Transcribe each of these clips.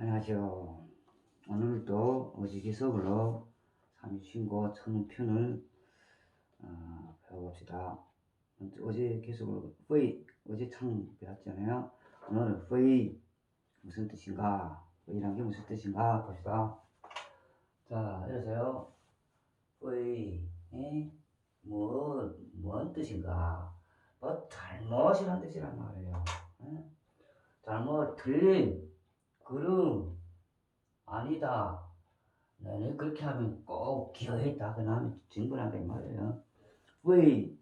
안녕하세요. 오늘도 어지기석으로 삼신고 천편을 어, 배워봅시다. 어제 계속으로 의 어제 참 배웠잖아요. 오늘은 의 무슨 뜻인가? 의란 게 무슨 뜻인가 봅시다. 자, 이러세요. 의, 에? 뭐, 뭔 뜻인가? 뭐 잘못이란 뜻이란 말이에요. 에? 잘못, 틀린, 그럼 아니다. 너네 그렇게 하면 꼭. 그 다음에 증거한다 이 말이에요. 왜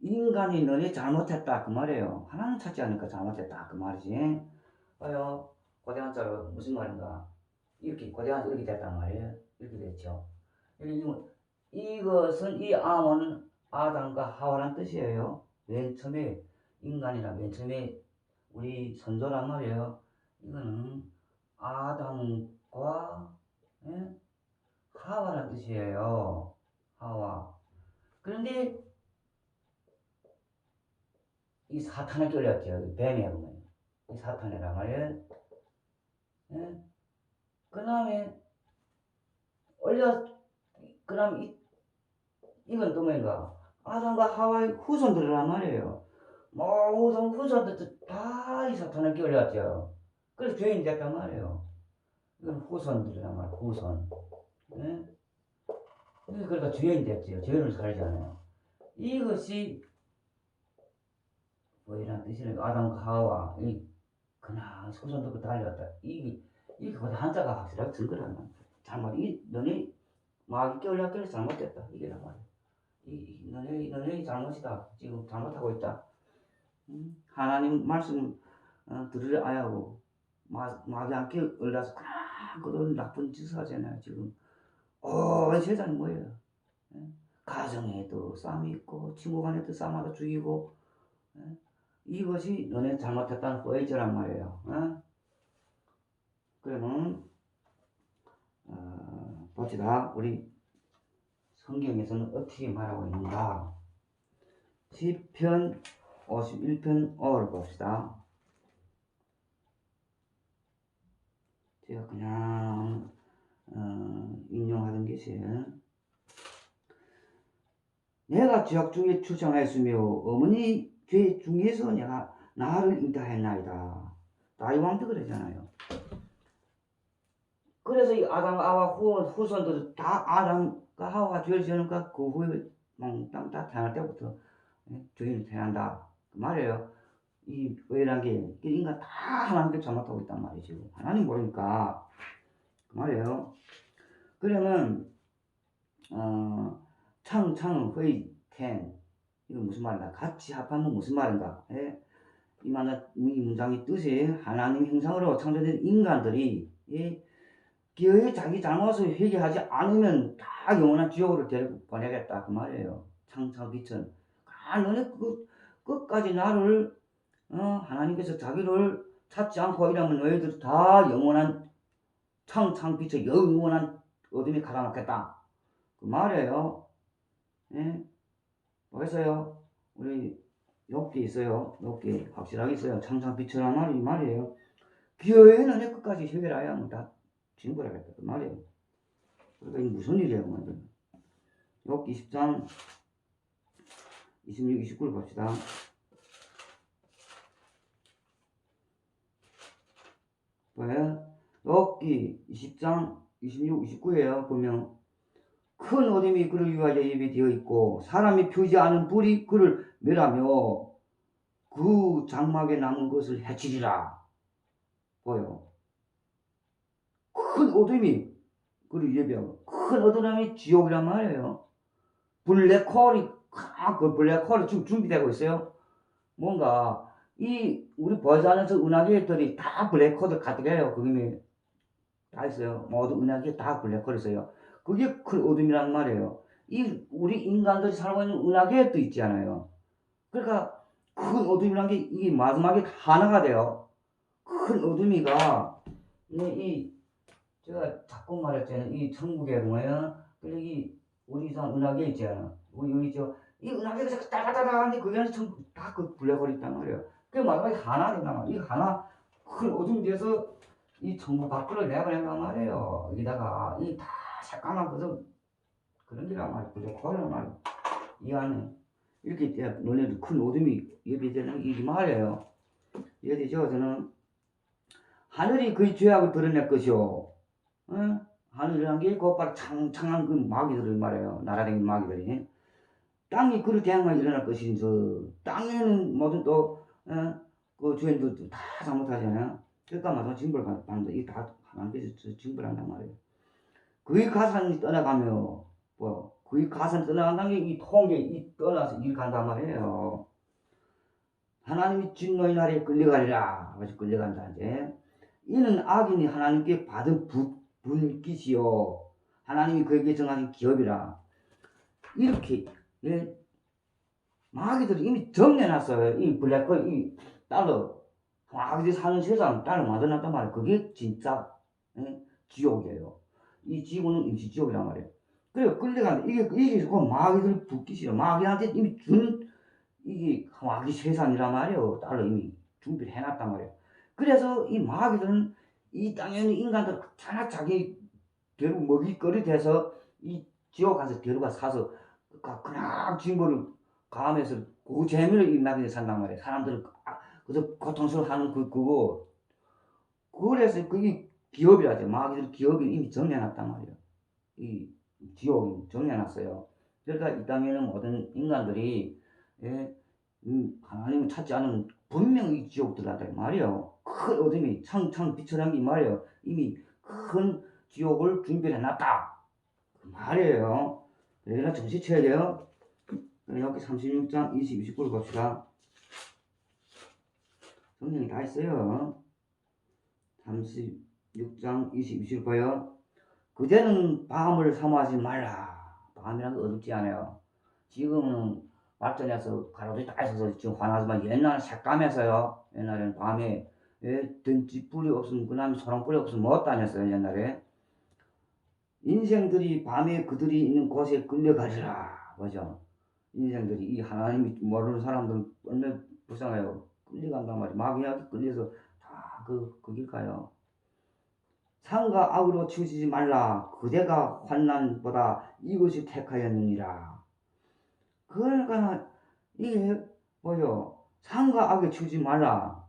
인간이 너네 잘못했다 그 말이에요. 하나는 찾지 않으니까 잘못했다 그 말이지. 봐요. 고대한 자로 무슨 말인가? 이렇게 고대한 자 이렇게 됐단 말이에요. 이렇게 됐죠. 이거- 이것은 이 암은 아담과 하와란 뜻이에요. 맨 처음에 인간이라 맨 처음에 우리 선조란 말이에요. 이거는 아담과 예? 하와란 뜻이에요. 하와. 그런데 이 사탄에 끌렸죠. 이 뱀이야 보면 이 사탄이란 말이에요. 예? 그 다음에 올려 그 다음 이 이건 또 뭔가 아담과 하와의 후손들이란 말이에요. 뭐 후손 후손들도 다 이 사탄에 끌렸죠. 그래서 죄인이 됐단 말이에요. 이건 후손들이란 말이에요. 후손. 예? 그러니까 죄인이 됐지요. 죄인을 살잖아요. 이것이 뭐이란 뜻이는 아담과 하와 이 그냥 후손들고 달렸다. 이게 거기 한자가 확실하게 증거라는 거야. 잘못 이 너네 마귀 껴서 잘못됐다. 이게란 말이야. 이, 이 너네 너네 잘못이다. 지금 잘못하고 있다. 음? 하나님 말씀 어, 들으려 아야고 마, 마귀한테 올라서 아, 그런 나쁜 짓을 하잖아요 지금 온 세상이 뭐예요 예? 가정에도 싸움이 있고 친구 간에도 싸움하다 죽이고 예? 이것이 너네 잘못했다는 포이즈란 말이에요 예? 그러면 어, 봅시다 우리 성경에서는 어떻게 말하고 있는가 시편 51편 5를 봅시다 제가 그냥 어, 인용하던 것이 내가 죄악 중에 출생하였으며 어머니 죄 중에서 내가 나를 인다했나이다. 다윗왕도 그러잖아요. 그래서 이 아담 아와 후, 후손들은 다 아담과 하와가 죄를 지으니까 그 후에 몽땅 다 태어날 때부터 예, 죄인이 태어난다. 그 말이에요. 이게 인간 다 하나님께 잘못하고 있단 말이죠. 하나님 모르니까 그 말이에요. 그러면 어, 창 창 회의 텐 이거 무슨 말인가? 같이 합하면 무슨 말인가? 예? 이 말, 이 문장의 뜻이 하나님 형상으로 창조된 인간들이 예? 기어이 자기 잘못을 회개하지 않으면 다 영원한 지옥으로 데리고 보내겠다 그 말이에요. 창조 비천. 아 너네 그 끝까지 나를 어, 하나님께서 자기를 찾지 않고 이러면 너희들 다 영원한 창창 빛의 영원한 어둠에 가다놓겠다. 그 말이에요. 예? 뭐겠어요? 우리 욕기 있어요. 욕기 확실하게 있어요. 창창 빛이란 말이 이 말이에요. 기어에는 내 끝까지 해결해야 하면 다 징벌하겠다. 그 말이에요. 그러니까 무슨 일이에요? 욕기 10장 26, 29를 봅시다. 뭐예요? 럭기 20장 26, 29에요. 보면 큰 어둠이 그를 위하여 예비되어 있고 사람이 펴지 않은 불이 그를 멸하며 그 장막에 남은 것을 해치리라. 보여. 큰 어둠이 그를 예비하고 큰 어둠이 지옥이란 말이에요. 블랙홀이 아, 그 블랙홀이 지금 준비되고 있어요. 뭔가 이 우리 버전에서 은하계들이 다 블랙홀을 가득해요. 그림에 다 있어요. 모두 은하계 다 블랙홀이 있어요. 그게 큰 어둠이란 말이에요. 이 우리 인간들이 살고 있는 은하계도 있잖아요. 그러니까 큰 어둠이란 게 이게 마지막에 하나가 돼요. 큰 어둠이가 이, 이 제가 자꾸 말했잖아요. 이 천국에 보면 그리고 이 우리 산 은하계 있잖아요. 우리 여기 저 이 은하계가 따다다다한데 그게 천국 다그 블랙홀이 있단 말이에요. 그 마지막에 하나 된단 말이에요. 이 하나 큰 어둠 뒤에서 이 천국 밖으로 내보낸단 말이에요. 여기다가 이다 새까만 그저 그런 게란 말이야. 고란 말이야. 이 안에 이렇게 돼 너네들 큰 어둠이 옆에 되는 이 말이에요. 이해되죠? 저는 하늘이 그의 죄악을 드러낼 것이요. 어? 하늘이란 게 곧바로 창 창한 그 마귀들을 말해요. 날아다니는 마귀들이. 땅이 그를 대항하여 일어날 것인 저 땅에는 모든 또 어? 그 주인들도 다 잘못하잖아요. 그러니까 마저 징벌 받는다. 이다 하나님께서 징벌한단 말이에요. 그의 가산이 떠나가며 뭐 그의 가산 떠나간다는 게 이 통계 이 떠나서 일 간단 말이에요. 하나님이 진노의 날에 끌려가리라. 아버지 끌려간다 이제. 이는 악인이 하나님께 받은 부, 분깃이요. 하나님이 그에게 정하신 기업이라. 이렇게 예, 마귀들이 이미 정해놨어요. 이 블랙홀, 이 달러, 마귀들이 사는 세상 달러 만들어놨단 말이에요. 그게 진짜 예, 지옥이에요. 이 지구는 임시 지옥이란 말이에요. 그래요. 끌려가는 이게 이게 그 마귀들 붙기시요 마귀한테 이미 준 이게 마귀 세상이란 말이에요. 달러 이미 준비를 해놨단 말이에요. 그래서 이 마귀들은 이 땅에는 인간들 하나 자기 데리고 먹이거리 돼서 이 지옥 가서 데려가 사서 그- 그냥 징벌을 가하면서 그 재미를 이 마귀들 산단 말이에요. 사람들은 아, 그래서 고통스러워하는 그 그거 그래서 그게 기업이라죠. 마귀들 기업이 이미 정해놨단 말이에요. 이 지옥이 정해놨어요. 그러니까 이 땅에는 모든 인간들이 예, 음, 하나님을 찾지 않으면 분명히 이 지옥 들어간다 이 말이에요. 큰 어둠이 창창 비춰난 게이 말이에요. 이미 큰 지옥을 준비해 놨다. 그 말이에요. 그러니까 정신 쳐야 돼요. 여기 36장 20, 29를 봅시다. 성령이 다 있어요. 36장 20, 29를 봐요. 그대는 밤을 사모하지 말라. 밤이란 게 어둡지 않아요. 지금은 발전해서 가로등이 다 있어서 지금 화나지만 옛날은 색감해서요. 옛날에는 밤에 예, 든지 뿌리 없으면 그다음에 소랑 뿌리 없으면 못 다녔어요 옛날에. 인생들이 밤에 그들이 있는 곳에 끌려가리라. 그죠? 인생들이 이 하나님이 모르는 사람들은 얼마나 불쌍해요. 끌려간단 말이에요. 마귀한테 끌려서 다 그, 거길 가요. 상과 악으로 치우치지 말라. 그대가 환난보다 이것이 택하였느니라. 그러니까 이게 뭐죠? 상과 악에 치우지 말라.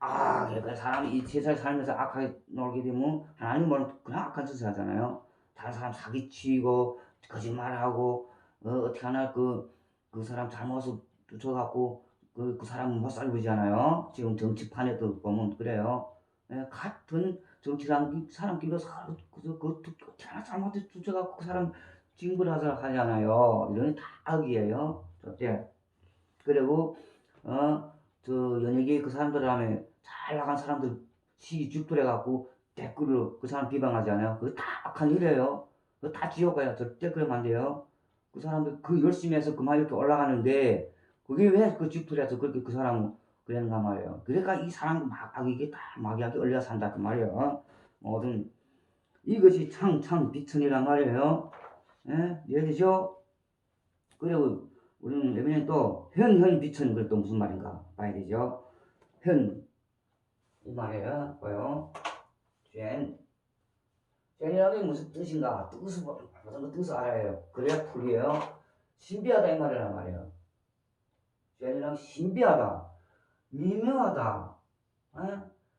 아, 그러니까 사람이 이 세상에 살면서 악하게 놀게 되면 하나님은 그냥 악한 짓을 하잖아요. 다른 사람 사기치고 거짓말하고 어, 어떻게 하나 그, 그 사람 잘못을 쫓아갖고 그, 그 사람 못 살고 있잖아요. 지금 정치판에도 보면 그래요. 예, 같은 정치랑 사람끼리 서로 그, 그, 그, 어떻게 하나 잘못을 쫓아갖고 그 사람 징벌하자 하잖아요. 이런 다 악이에요. 첫째. 그리고 어, 저 연예계 그 사람들 하면 잘 나간 사람들 시기 죽돌해갖고 댓글로 그 사람 비방하지 않아요? 그거 다 악한 일이에요. 그거 다 지옥 가요. 절대 그러면 안 돼요. 그 사람들 그 열심히 해서 그만 이렇게 올라가는데 그게 왜그 죽돌해서 그렇게 그 사람 그랬는가 말이에요. 그러니까 이 사람 막 이게 다 마귀하게 얼려 산다 그 말이에요. 모든 이것이 창창 비천이란 말이에요. 예? 이해되죠? 그리고 우리는 예전에 또 현현 비천 그게 또 무슨 말인가 봐야 되죠. 현 이 말이에요. 뭐요? 젠 젠이라는 게 무슨 뜻인가? 뜻을 뭐- 무슨 그 뜻을 알아요. 그래야 풀이에요. 신비하다 이 말이란 말이에요. 젠이랑 신비하다, 미묘하다, 에?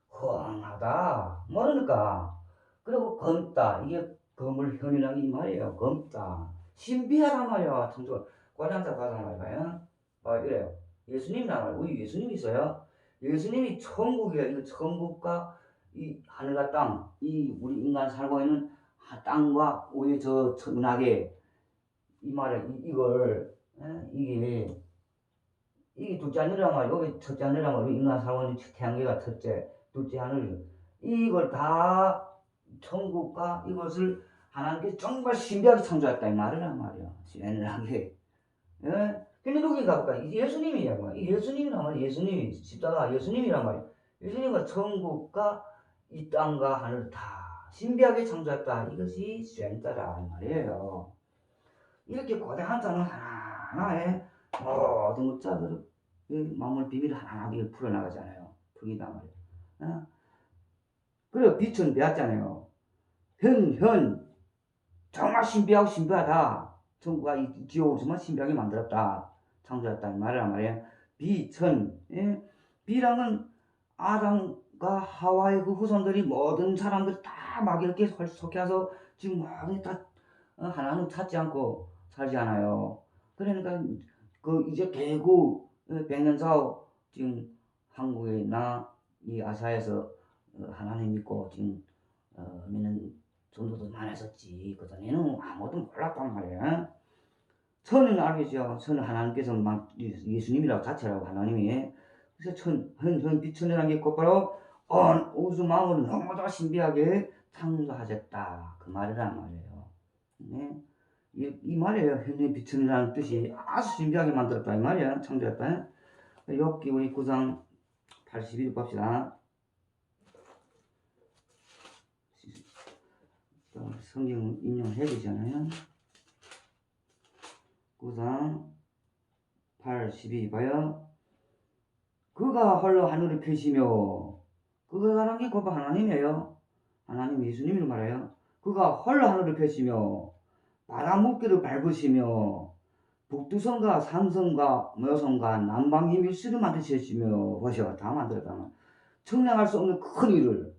허황하다, 모르니까. 그리고 검다 이게 검을 현이라는 이 말이에요. 검다 신비하단 말이야. 참 좋아. 과장자 과장 말이에요. 아 이래요. 예수님이란 말이에요. 우리 예수님이 있어요. 예수님이 천국이에요. 이거 천국과 이 하늘과 땅, 이 우리 인간 살고 있는 하- 땅과 우리 저 천하계 이 말을 이, 이걸 에? 이게 이게 둘째 하늘이란 말이에요. 여기 첫째 하늘이란 말이에요. 인간 살고 있는 태양계가 첫째, 둘째 하늘. 이걸 다 천국과 이것을 하나님께 정말 신비하게 창조했다 이 말이란 말이에요. 신비하게. 예? 근데 누군가 볼까? 이 예수님이야, 뭐. 이 예수님이란 말이야. 예수님이, 십자가 예수님이란 말이야. 예수님과 천국과 이 땅과 하늘 다 신비하게 창조했다. 이것이 쇠자라 말이에요. 이렇게 고대한 자는 하나하나에 모든 것자들의 만물 비밀을 하나하나 풀어나가잖아요. 풀이단 말이에요. 어? 그래 빛은 배웠잖아요. 현, 현. 정말 신비하고 신비하다. 천국과 이 지옥을 정말 신비하게 만들었다. 창조했다. 이 말이란 말이에요. 비천. 예? 비랑은 아담 과 하와의 그 후손들이 모든 사람들 다막 이렇게 속해서 지금 모두 다 어, 하나님 찾지 않고 살지 않아요. 그러니까 그 이제 개구 어, 백년 사후 지금 한국이나 이 아시아에서 어, 하나님 믿고 지금 어, 믿는 전도도 많았었지. 그 전에는 아무도 몰랐단 말이야. 천은 알겠죠. 천은 하나님께서 막 예수님이라고 자체라고 하나님이. 그래서 천, 현, 현, 비천이라는 게 곧바로 온 우주 마음을 너무도 신비하게 창조하셨다. 그 말이란 말이에요. 네. 이, 이 말이에요. 현재 비천이라는 뜻이 아주 신비하게 만들었다. 이 말이야. 창조했다. 여기 우리 구상 81 봅시다. 성경 인용해야 되잖아요. 구상 82 봐요. 그가 홀로 하늘을 펴시며 그가 말한 게곧 하나님이에요. 하나님 예수님을 말해요. 그가 홀로 하늘을 펴시며 바다 물기를 밟으시며 북두성과 삼성과 모성과 남방이 밀수를 만드셨으며 보셔 다 만들었다. 청량할 수 없는 큰 일을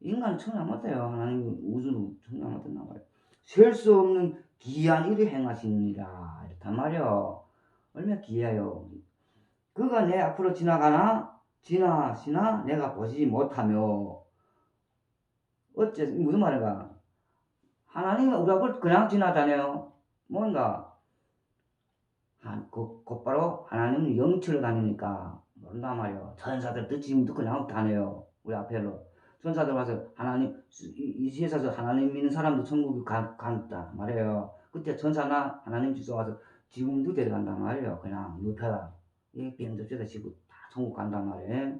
인간은 청량 못해요. 하나님 우주는 청량 못한단 말이에요. 셀 수 없는 기이한 일을 행하십니다. 이렇단 말이요. 얼마나 기이해요. 그가 내 앞으로 지나가나 지나시나 내가 보지 못하며 어째 무슨 말인가? 하나님은 우리 앞을 그냥 지나다녀요. 뭔가 한, 그, 곧바로 하나님은 영치로 다니니까 모른단 말이에요. 천사들도 지금도 그냥 다녀요. 우리 앞에로. 천사들 와서 하나님 이, 이 세상에서 하나님 믿는 사람도 천국에 가, 간다 말이에요. 그때 천사나 하나님 주소 와서 지금도 데려간단 말이에요. 그냥 눕혀라. 이 비행접시에다 지고 다 천국 간단 말이에요.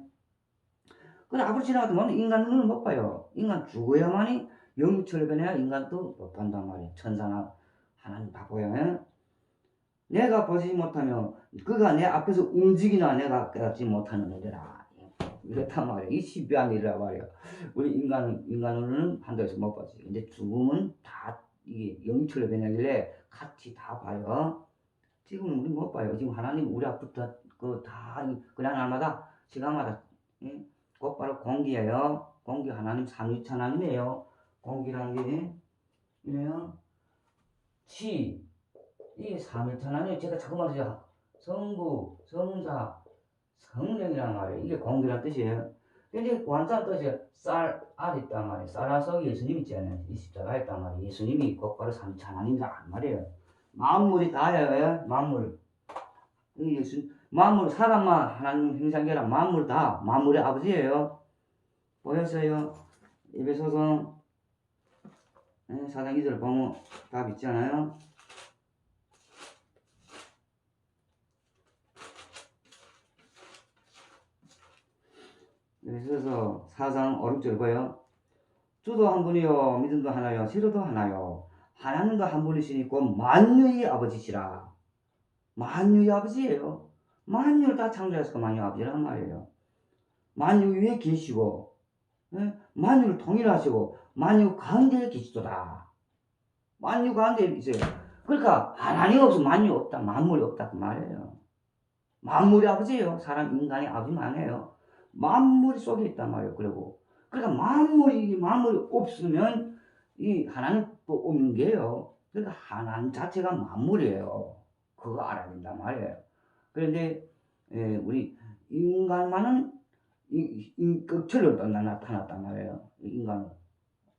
앞으로 지나가도 뭐 인간 눈을 못 봐요. 인간 죽어야만이 영처를 변해야 인간도 못 본단 말이에요. 천사나 하나님 다 보여요. 내가 보지 못하며 그가 내 앞에서 움직이나 내가 깨닫지 못하는 일이라. 이렇단 말이에요. 이 신비한 일이라 말이에요. 우리 인간은, 인간으로는 판도에서 못 보지. 근데 죽음은 다 이게 영처로 변하길래 같이 다 봐요. 지금은 우리 못 봐요. 지금 하나님 우리 앞부터 그다 그냥 날마다 시간마다 예? 곧바로 공기예요. 공기 하나님 삼위체 하나님이에요. 공기라는 게 이래요. 치 이게 삼위체 하나님 제가 자꾸 말이죠. 성부, 성자, 성령이란 말이에요. 이게 공기란 뜻이에요. 근데 관자 뜻이 쌀, 알 있단 말이에요. 쌀아서 예수님 있잖아요. 이 십자가 있단 말이에요. 예수님이 곧바로 삼위체 하나님이란 말이에요. 만물이 다예요. 만물. 이 예수, 만물, 사람만 하나님 형상계라 만물 다 만물의 아버지예요. 보였어요? 에베소서 네, 사장 2절 보면 답 있잖아요. 에베소서 4장 5, 6절 보여. 주도 한 분이요, 믿음도 하나요, 세로도 하나요. 하나님도 한 분이시니 곧 만유의 아버지시라. 만유의 아버지예요. 만유를 다 창조해서 만유 아버지란 말이에요. 만유 위에 계시고, 예? 만유를 통일하시고, 만유 가운데 계시도다. 만유 가운데 있어요. 그러니까 하나님 없으면 만유 없다, 만물이 없다 그 말이에요. 만물이 아버지예요. 사람 인간의 아버지만 해요. 만물 속에 있단 말이에요. 그리고 그러니까 만물이 만물이 없으면 이 하나님도 없는 게요. 그러니까 하나님 자체가 만물이에요. 그거 알아야 된단 말이에요. 그런데 예, 우리 인간만은 극철로 나타났단 말이에요. 인간은.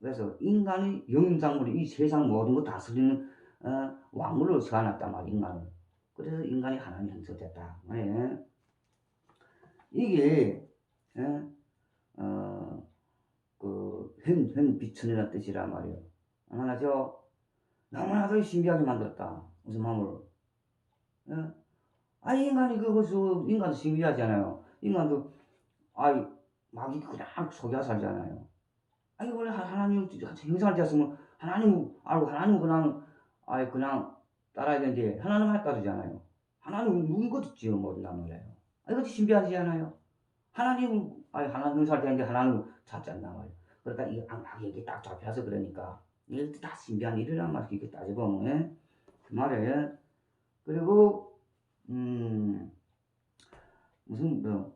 그래서 인간이 영상물이 이 세상 모든 거 다스리는 어, 왕물로 세워놨단 말이에요. 인간을. 그래서 인간이 하나님 형성됐다. 예. 이게 예? 어, 그 현, 현 비천이라는 뜻이란 말이에요. 하나죠. 너무나도 신비하게 만들었다. 무슨 마음으로. 예? 아, 인간이 그것을, 인간도 신비하잖아요. 인간도, 아이, 막이 그냥 속여 살잖아요. 아니, 원래 하나님 형상을 띄었으면 하나님 알고 하나님 그냥, 아이, 그냥 따라야 되는데, 하나님 할 따르잖아요. 하나님 누군 것도 지어 모른단 말이에요. 아, 이것도 신비하지 않아요? 하나님, 아니, 하나님 형상을 띄었는데 하나님 찾지 않단 말이에요. 그러니까 이게 막 이게 딱 잡혀서 그러니까 이게 다 신비한 일이란 말이야 이렇게 따져보면 예? 그 말이에요 그리고 음 무슨 뭐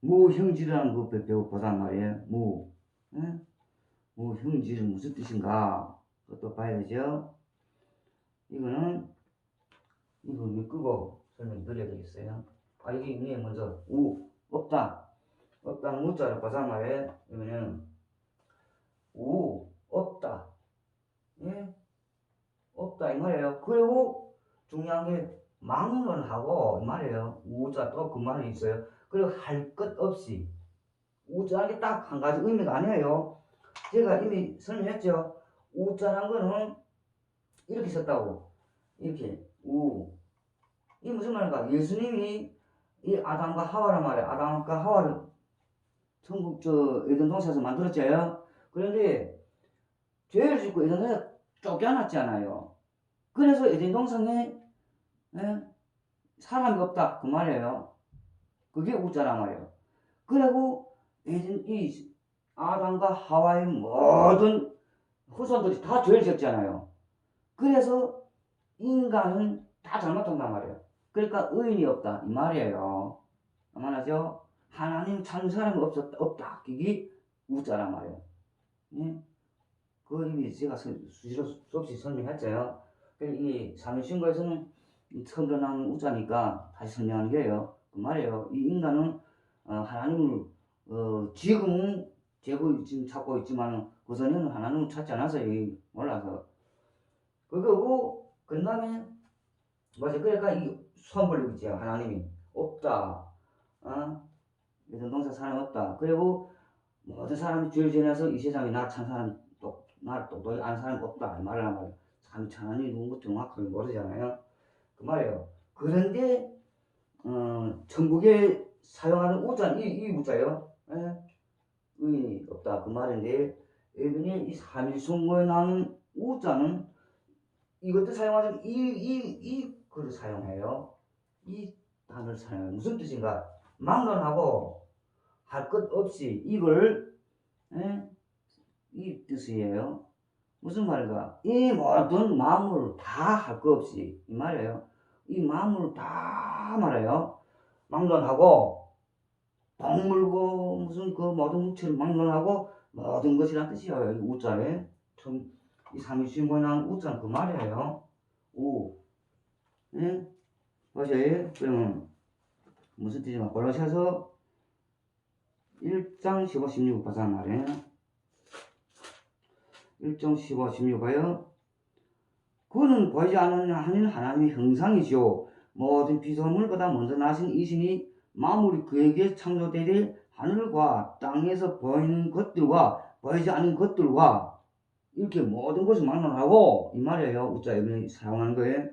무형질이라는 거 배- 배워 보단 말이에요. 무 예? 무형질은 무슨 뜻인가? 그것도 봐야 되죠. 이거는 이거 왜 끄고 설명 드려야 되겠어요? 아 여기 위에 먼저. 우 없다. 없다는 무자를 보단 말이에요. 이거는 우 없다. 예? 없다 이 말이에요. 그리고 중요한 게 막론하고 이 말이에요. 우자 또 그 말이 있어요. 그리고 할 것 없이 우자는 딱한 가지 의미가 아니에요. 제가 이미 설명했죠. 우자란 거는 이렇게 썼다고. 이렇게. 우. 이 무슨 말인가? 예수님이 이 아담과 하와란 말이에요. 아담과 하와를 천국 저 에덴 동산에서 만들었잖아요 그런데 죄를 짓고 에덴 동산에 쫓겨났잖아요. 그래서 에덴 동산에 예? 사람이 없다. 그 말이에요. 그게 우자란 말이에요. 그리고 이 아담과 하와의 모든 후손들이 다 죄를 지었잖아요. 그래서 인간은 다 잘못한단 말이에요. 그러니까 의인이 없다. 이 말이에요. 아만하죠 하나님 찾는 사람이 없었다 없다. 그게 우자란 말이에요. 예? 그 이미 제가 선- 수시로 수없이 설명했잖아요. 그래서 이 사무신고에서는 나온 우자니까 다시 설명하는 게요. 그 말이에요. 이 인간은 어, 하나님을 어, 지금은 제고 지금 찾고 있지만 그 전에는 하나님을 찾지 이 몰라서. 그거고 그 다음에 뭐지? 그러니까 이 수험 벌리고 있지 하나님이. 없다. 어? 이런 동사 사람이 없다. 그리고 모든 사람이 죄를 지내서 이 세상에 나 찬 사람 똑 나를 똑똑히 아는 사람이 없다. 이 말을 하면 참 하나님이 누군 거 정확하게 모르잖아요 그 말이에요. 그런데 어, 천국에 사용하는 우자 이, 이 우자요. 예? 의인이 없다. 그 말인데 여기는 이 삼일성고에 나오는 우자는 이것도 사용하지 이 이 이 글을 사용해요. 이 단어를 사용해요 무슨 뜻인가? 막론하고 할 것 없이 이걸 예? 이 뜻이에요. 무슨 말인가? 이 모든 마음을 다 할 것 없이. 이 말이에요 이 마음을 다 말해요. 막론하고 동물고 무슨 그 모든 물체를 막론하고 모든 것이란 뜻이에요 이 우자에. 참, 이 삼위신고에 나온 우자는 그 말이에요. 우. 예? 맞아요 그러면 무슨 뜻인가 골로새서 1장 15, 16 보자 말이에요. 1장 15, 16가요 그는 보이지 않는 하는 하나님의 형상이시오 모든 피조물보다 먼저 나신 이신이 만물이 그에게 창조되되 하늘과 땅에서 보이는 것들과 보이지 않는 것들과 이렇게 모든 것을 만나하고 이 말이에요. 우자 이번에 사용하는 거예요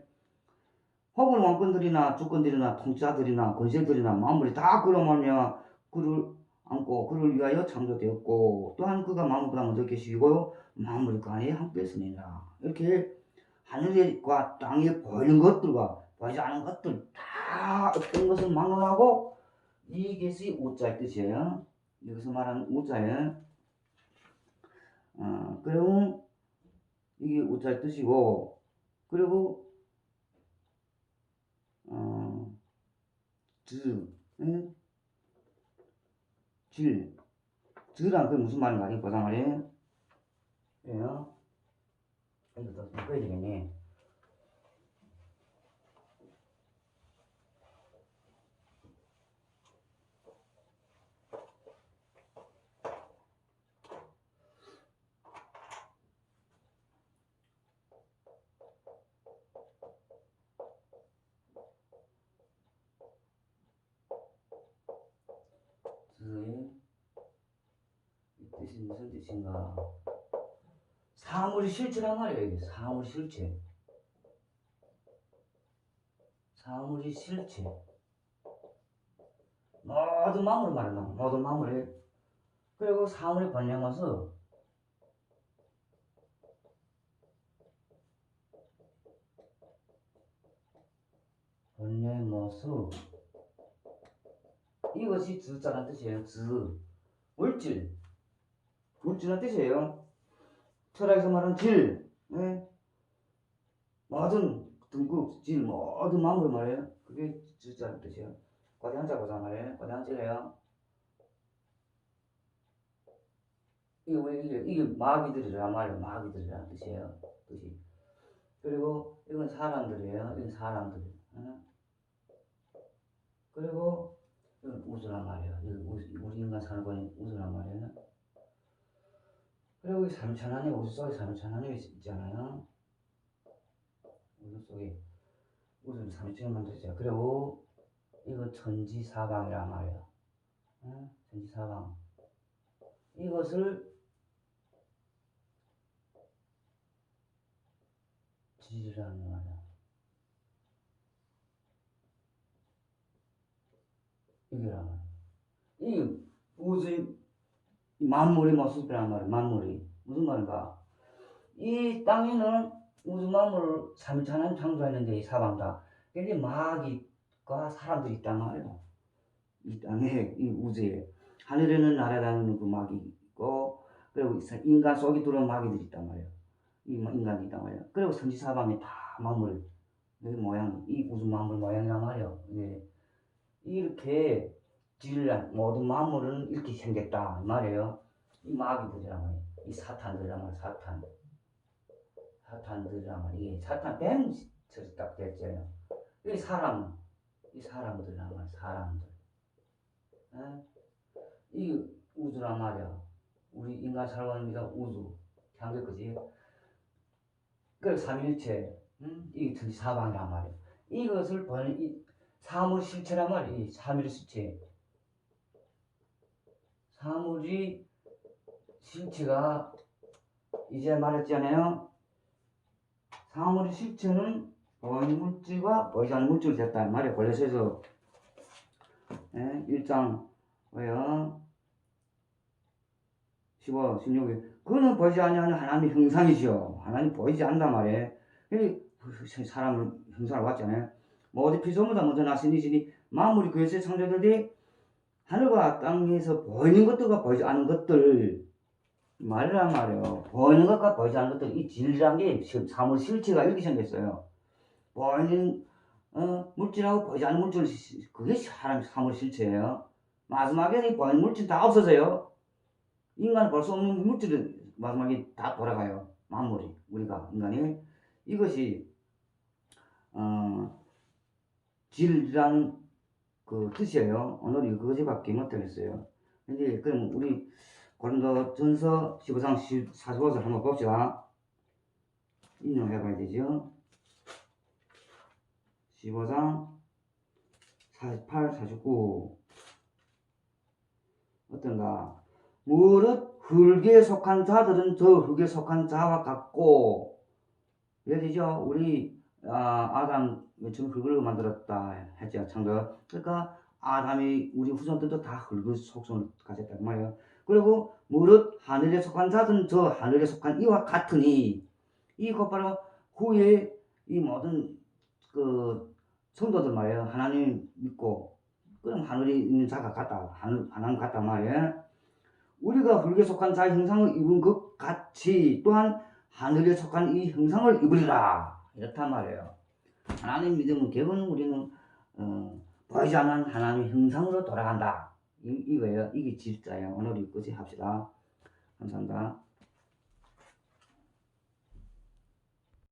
혹은 왕권들이나 주권들이나 통치자들이나 권세들이나 만물이 다 끌어모으며 그를 안고 그를 위하여 창조되었고 또한 그가 만물보다 먼저 계시고 만물이 그 함께 있으니라. 이렇게 하늘과 땅에 보이는 것들과 보이지 않은 것들 다 어떤 것을 막론하고 이것이 우자의 뜻이에요 여기서 말하는 우자예요 어, 그리고 이게 우자의 뜻이고 그리고 어, 즈, 응? 질, 즈란 그게 무슨 말인가 이거 보자 말이에요 이거 더 바꿔야 되겠네. 뜻이 무슨 뜻인가 사물이 실체란 말이에요 이게. 사물 실체. 사물이 실체. 모든 마음으로 말한다. 모든 마음을 그리고 사물의 번영어서 번영어서 이것이 주자란 뜻이에요 주. 물질. 물질은 뜻이에요. 철학에서 말하는 질, 예? 모든 등급, 질, 모든 마음으로 말해요. 그게 질자는 뜻이에요. 거대한자 보자 말이에요. 거대한질이에요. 이게 왜 이게 이게 마귀들이란 말이에요. 마귀들이라는 뜻이에요. 뜻이. 그리고 이건 사람들이에요. 이건 사람들. 응? 그리고 이건 우주란 말이에요. 우리 인간 사는 건 우주란 말이에요. 그리고 이 삼천 하나님 우주 속에 삼천 하나님이 있잖아요. 우주 속에 우주는 삼천을 만들었죠. 그리고 이거 천지사방이란 말이에요. 응? 천지사방. 이것을 지지라는 말이야. 이게란 말이야. 이 우주의 이 만물의 모습이란 말이야. 만물이 무슨 말인가? 이 땅에는 우주 만물을 삼천한 창조했는데 이 사방 다. 근데 마귀과 사람들이 있단 말이야. 이 땅에 이 우주에 하늘에는 날아다니는 그 마귀 있고 그리고 인간 속에 들어온 마귀들이 있단 말이야. 이 마- 인간이 있단 말이야. 그리고 선지사방에 다 만물 이 모양 이 우주 만물 모양이란 말이야. 이게 이렇게 질란 모든 만물은 이렇게 생겼다 이 말이에요. 이 마귀들이란 말이야. 이 사탄들이란 말이야. 사탄 사탄들이란. 이게 사탄 뱀처럼 딱 됐잖아요. 이 사람 이 사람들이란 말이야. 사람들. 에? 이 우주란 말이야. 우리 인간 살아가는니까 우주, 향기 그지? 그 삼일체, 음? 이게 전지 사방이란 말이야. 이것을 보는 이 사물 실체란 말이야. 이 삼일 실체. 사물이 실체가 이제 말했잖아요. 사물의 실체는 보이는 물질과 보이지 않는 물질이 됐다. 이 말이야. 권례서에서 예, 1장 뭐야? 15, 16에 그는 보이지 아니하는 하나님의 형상이시요. 하나님 보이지 않단 말이에요. 이 사람을 형상을 봤잖아요. 모든 피조물다 먼저 나신 이시니 만물이 그에서 창조될 때 하늘과 땅에서 보이는 것들과 보이지 않는 것들 말이란 말이에요. 보이는 것과 보이지 않는 것들 이 질이란 게 지금 사물 실체가 이렇게 생겼어요. 보이는 어, 물질하고 보이지 않는 물질 그게 사람 사물 실체예요. 마지막에 이 보이는 물질 다 없어져요. 인간이 볼수 없는 물질은 마지막에 다 돌아가요. 만물이 우리가 인간이 이것이 어, 질이라는 그 뜻이에요. 오늘 이 거지 밖에 못하겠어요. 근데 그럼 우리 고린도 전서 15장 45절 한번 봅시다. 인용해봐야 되죠. 15장 48, 49 어떤가? 무릇 흙에 속한 자들은 저 흙에 속한 자와 같고 왜 되죠? 우리 아, 아담 지금 흙을 만들었다 했죠 창조. 그러니까 아담이 우리 후손들도 다 흙의 속성을 가졌다 그 말이에요. 그리고 무릇 하늘에 속한 자들은 저 하늘에 속한 이와 같으니. 이 곧바로 후에 이 모든 그 성도들 말이에요. 하나님 믿고 그럼 하늘에 있는 자가 같다 하늘, 하나님 같단 말이에요. 우리가 흙에 속한 자의 형상을 입은 것 같이 또한 하늘에 속한 이 형상을 입으리라 이렇단 말이에요. 하나님 믿으면 결국은 우리는 어, 보이지 않는 하나님의 형상으로 돌아간다. 이, 이거예요. 이게 질자예요. 오늘 여기까지 합시다. 감사합니다.